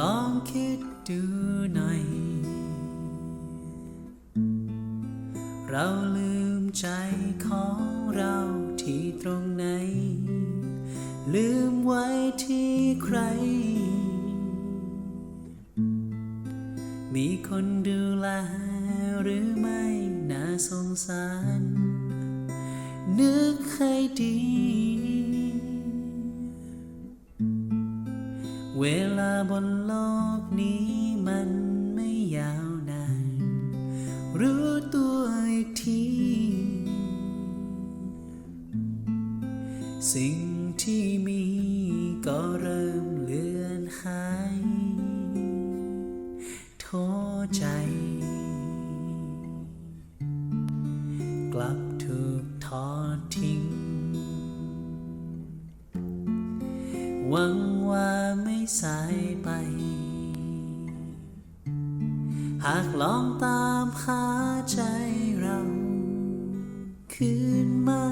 ลองคิดดูหน่อย เราลืมใจของเราที่ตรงไหน ลืมไว้ที่ใคร มีคนดูแลหรือไม่น่าสงสาร นึกให้ดี เวลาบนโลกนี้มันไม่ยาวนาน รู้ตัวอีกที สิ่งที่มีก็เริ่มเลือนหายโทษใจ กลับถูกทอดทิ้ง หวังว่าไม่สายไป หากลองตามหาใจเราคืนมา